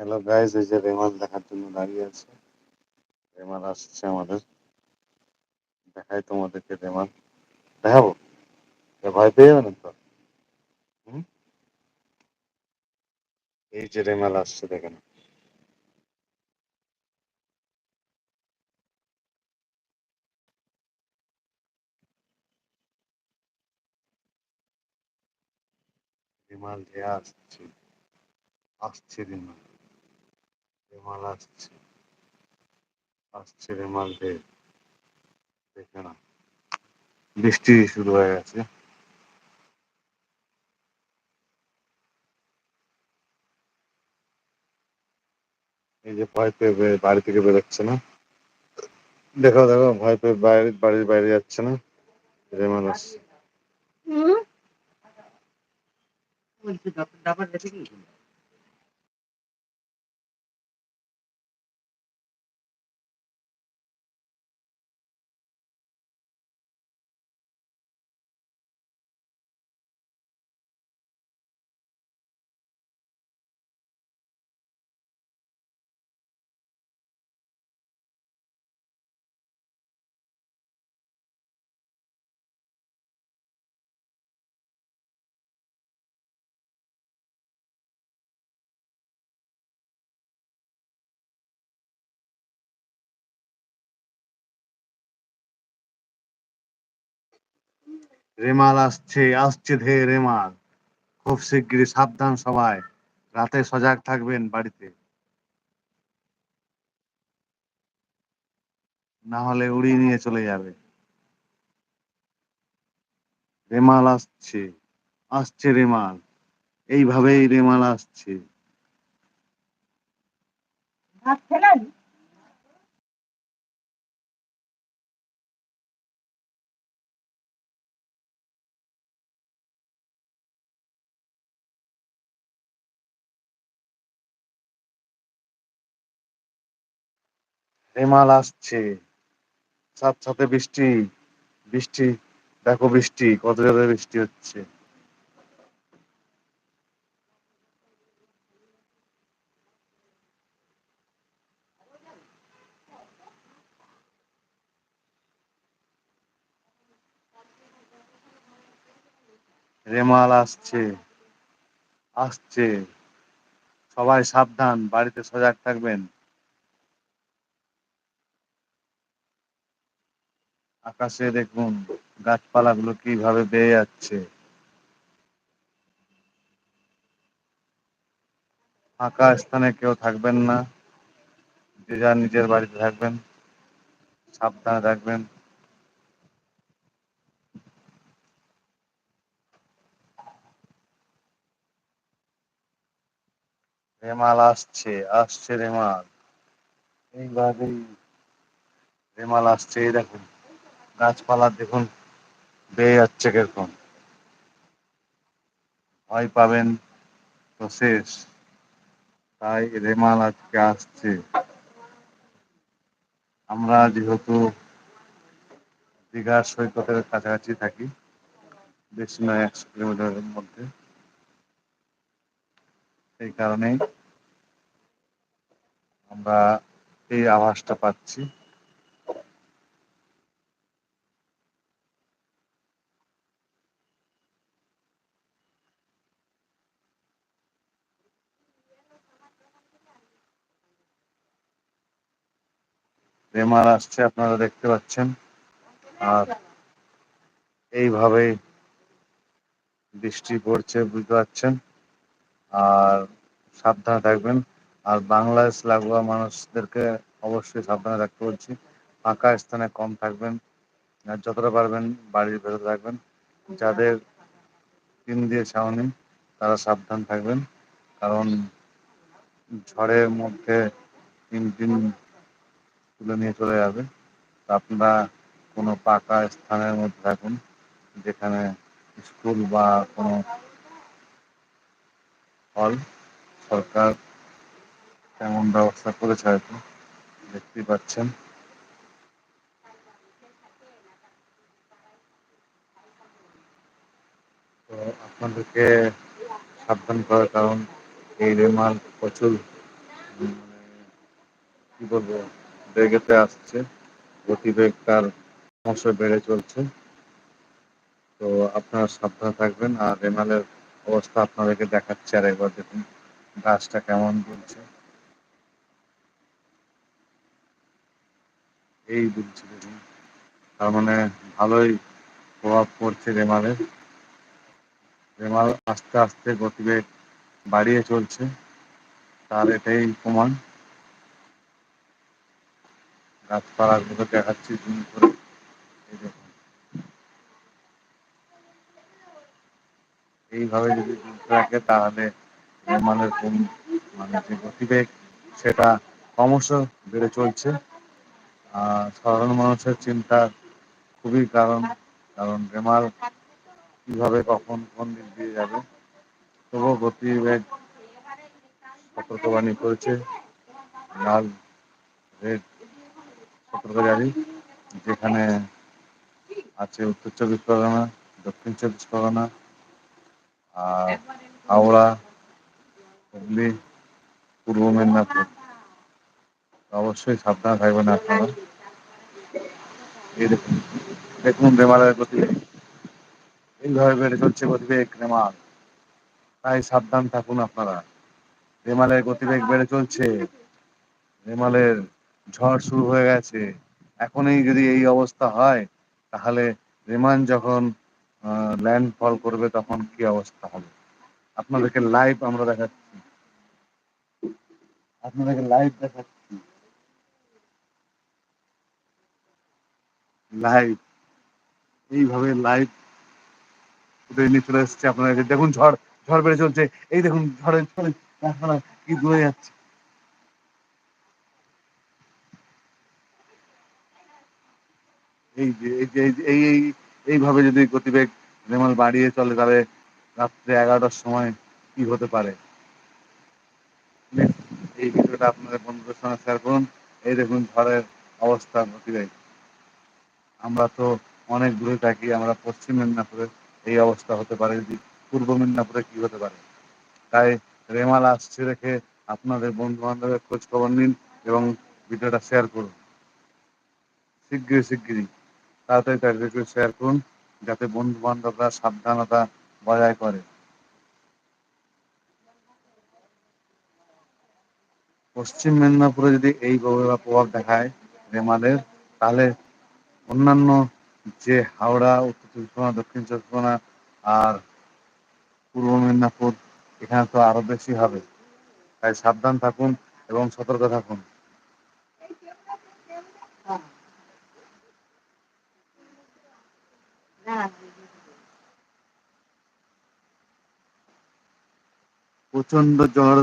Hello guys এই যে রেমাল দেখার জন্য দাঁড়িয়ে আছে। রেমাল আসছে আমাদের। দেখাই তোমাদেরকে রেমাল। দেখাবো? ভয় পেয়ে যাবে না তো? এই যে রেমাল আসছে, দেখেন। রেমাল যে আসছে আসছে রেমাল। রেমাল আসছে। আসছে রেমাল দেখে না বৃষ্টি শুরু হয়ে গেছে। এই যে ভয় পেয়ে বাড়ি থেকে বেরোচ্ছে না। দেখো দেখো ভয় পেয়ে বাইরে বাড়ির বাইরে যাচ্ছে না। রেমাল আসছে। রেমাল আসছে আসছে ধে রেমাল। খুব শিগগিরই সাবধান সবাই, রাতে সজাগ থাকবেন বাড়িতে। না হলে উড়িয়ে নিয়ে চলে যাবে। রেমাল আসছে আসছে রেমাল। এইভাবেই রেমাল আসছে। রেমাল আসছে। সাথে সাথে বৃষ্টি বৃষ্টি, দেখো বৃষ্টি, কত জোরে বৃষ্টি হচ্ছে। রেমাল আসছে আসছে। সবাই সাবধান, বাড়িতে সজাগ থাকবেন। আকাশে দেখুন গাছপালাগুলো কীভাবে বেয়ে যাচ্ছে। ফাঁকা স্থানে কেউ থাকবেন না, যে যার নিজের বাড়িতে থাকবেন, সাবধানে থাকবেন। রেমাল আসছে আসছে রেমাল। এইভাবেই রেমাল আসছে, এই দেখুন। গাছপালা দেখুন, বেয়ে যাচ্ছে কীরকম। ভয় পাবেন তো শেষ। তাই রেমাল আজকে আসছে। আমরা যেহেতু দীঘার সৈকতের কাছাকাছি থাকি, বেশি নয় একশো কিলোমিটারের মধ্যে। এই কারণেই আমরা এই আভাসটা পাচ্ছি। রেমাল আসছে, আপনারা দেখতে পাচ্ছেন। আর এইভাবেই বৃষ্টি পড়ছে, বুঝতে পারছেন? আর সাবধানে থাকবেন। আর বাংলাদেশ লাগোয়া মানুষদেরকে অবশ্যই সাবধানে থাকতে বলছি। ফাঁকা স্থানে কম থাকবেন যতটা পারবেন বাড়ির ভেতরে থাকবেন। যাদের টিন দিয়ে ছাউনি, তারা সাবধান থাকবেন। কারণ ঝড়ের মধ্যে তিন দিন তুলে নিয়ে চলে যাবে। আপনারা কোনো পাকা স্থানের মধ্যে থাকুন, যেখানে স্কুল বা কোনো হল সরকার তেমন ব্যবস্থা করেছে হয়তো, দেখতেই পাচ্ছেন। তো আপনাদেরকে সাবধান করার কারণ, এই রেমাল প্রচুর মানে কি বলব? বেগেতে আসছে। গতিবেগ তার ক্রমশ বেড়ে চলছে। তো আপনারা সাবধানে থাকবেন আর রেমালের অবস্থা আপনাদেরকে দেখাচ্ছি আর একবার দেখুন গাছটা কেমন দুলছে। এই দুলছে দেখুন। তার মানে ভালোই প্রভাব পড়ছে রেমালের। রেমাল আস্তে আস্তে গতিবেগ বাড়িয়ে চলছে। তার এটাই প্রমাণ। গাছপালাগুলো দেখাচ্ছি জুম করে। এই দেখুন। এইভাবে যদি চলতে থাকে তাহলে কোন- মানে যে গতিবেগ, সেটা ক্রমশ বেড়ে চলছে। আর সাধারণ মানুষের চিন্তার খুবই কারণ কারণ রেমাল কীভাবে কখন কোন দিক দিয়ে যাবে। তবুও গতিবেগ সতর্কবাণী করেছে। লাল রেড সতর্কবাণী যেখানে আছে উত্তর চব্বিশ পরগনা, দক্ষিণ চব্বিশ পরগনা, আর হাওড়া, হুগলি, পূর্ব মেদিনীপুর। অবশ্যই সাবধান থাকবেন আপনারা। এই দেখুন দেখুন রেমালের গতিবেগ এইভাবে বেড়ে চলছে গতিবেগ রেমাল তাই সাবধান থাকুন আপনারা। রেমালের গতিবেগ বেড়ে চলছে। রেমালের ঝড় শুরু হয়ে গেছে। এখনই যদি এই অবস্থা হয়, তাহলে রেমান যখন ল্যান্ডফল করবে তখন কি অবস্থা হবে? আপনাদেরকে লাইভ আমরা দেখাচ্ছি। আপনাদেরকে লাইভ দেখাচ্ছি। লাইভ এইভাবে লাইভ নিয়ে চলে এসেছে আপনারা দেখুন ঝড় ঝড় বেড়ে চলছে। এই দেখুন ঝড়ের ফলে গাছপালা কি দূরে যাচ্ছে। এই এই এই এইভাবে যদি গতিবেগ রেমাল বাড়িয়ে চলে, তাহলে রাত্রে এগারোটার সময় কি হতে পারে? এই ভিডিওটা আপনাদের বন্ধুদের সঙ্গে শেয়ার করুন। এই দেখুন ঝড়ের অবস্থা, গতিবেগ। আমরা তো অনেক দূরে থাকি, আমরা পশ্চিম মেদিনীপুরে এই অবস্থা হতে পারে যদি পূর্ব মেদিনীপুরে কি হতে পারে? তাই রেমাল আসছে রেখে আপনাদের বন্ধু বান্ধবের খোঁজ খবর নিন এবং ভিডিওটা শেয়ার করুন। শিগগিরই শিগগিরই। তাড়াতাড়ি তাড়াতাড়ি শেয়ার করুন, যাতে বন্ধু বান্ধবরা সাবধানতা বজায় করে। পশ্চিম মেদিনীপুরে যদি এই প্রভাব দেখায় রেমালের, তাহলে অন্যান্য যে হাওড়া, উত্তর চব্বিশ পরগনা, দক্ষিণ চব্বিশ পরগনা আর পূর্ব মেদিনীপুর, এখানে তো আরও বেশি হবে। তাই সাবধান থাকুন এবং সতর্ক থাকুন। প্রচণ্ড ঝড়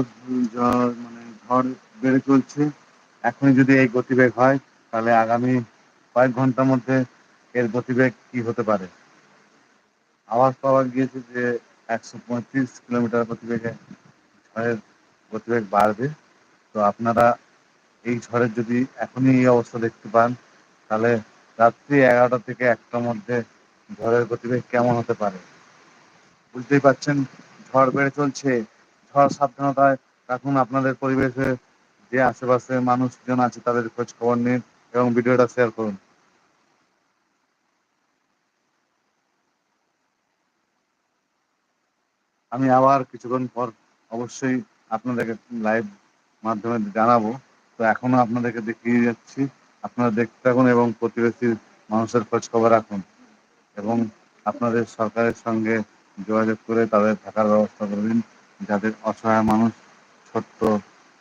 ঝড় মানে ঝড় বেড়ে চলছে। এখনই যদি এই গতিবেগ হয়, তাহলে আগামী কয়েক ঘণ্টার মধ্যে এর গতিবেগ কি হতে পারে? আওয়াজ পাওয়া গিয়েছে যে একশো পঁয়ত্রিশ কিলোমিটার গতিবেগে ঝড়ের গতিবেগ বাড়বে। তো আপনারা এই ঝড়ের যদি এখনই এই অবস্থা দেখতে পান, তাহলে রাত্রি এগারোটা থেকে একটার মধ্যে ঝড়ের গতিবেগ কেমন হতে পারে? বুঝতেই পারছেন, ঝড় বেড়ে চলছে। সাবধানতায় রাখুন। আপনাদের পরিবেশে যে আশেপাশে মানুষজন আছে, তাদের খোঁজ খবর নিন এবং ভিডিওটা শেয়ার করুন। আমি আবার কিছুক্ষণ পর অবশ্যই আপনাদেরকে লাইভ মাধ্যমে জানাব। তো এখনও আপনাদেরকে দেখিয়ে যাচ্ছি। আপনারা দেখতে থাকুন এবং প্রতিবেশী মানুষের খোঁজ খবর রাখুন এবং আপনাদের সরকারের সঙ্গে যোগাযোগ করে তাদের থাকার ব্যবস্থা করে দিন। যাদের অসহায় মানুষ ছোট্ট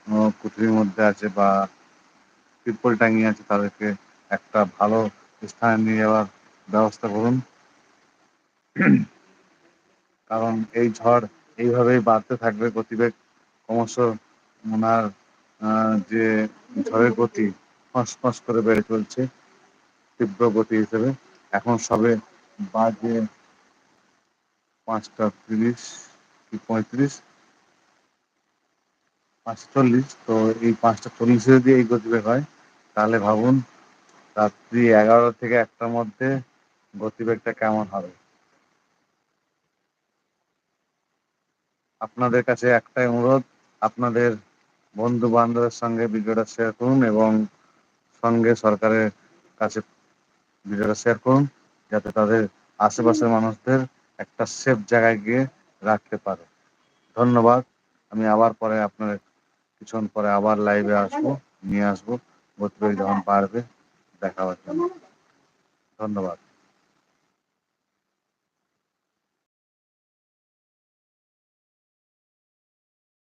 আহ, কুঠির মধ্যে আছে বা তিরপল টাঙিয়ে আছে তাদেরকে একটা ভালো স্থানে নিয়ে যাওয়ার ব্যবস্থা করুন। কারণ এই ঝড় এইভাবেই বাড়তে থাকবে গতিবেগ ক্রমশ ওনার যে ঝড়ের গতি ফস করে বেড়ে চলছে তীব্র গতি হিসেবে। এখন সবে বাজে পাঁচটা তিরিশ। পঁয়ত্রিশ চল্লিশ তো এই পাঁচটা চল্লিশে যদি এই গতিবেগ হয়, তাহলে ভাবুন রাত্রি এগারো থেকে একটার মধ্যে গতিবেগটা কেমন হবে? আপনাদের কাছে একটাই অনুরোধ, আপনাদের বন্ধু বান্ধবের সঙ্গে ভিডিওটা শেয়ার করুন এবং সঙ্গে সরকারের কাছে ভিডিওটা শেয়ার করুন, যাতে তাদের আশেপাশের মানুষদের একটা সেফ জায়গায় গিয়ে রাখতে পারো। ধন্যবাদ। আমি আবার পরে আপনার কিছুক্ষণ পরে আবার লাইভে আসব, নিয়ে আসব। গতিবেগ যখন পারবে, দেখাবার জন্য। ধন্যবাদ।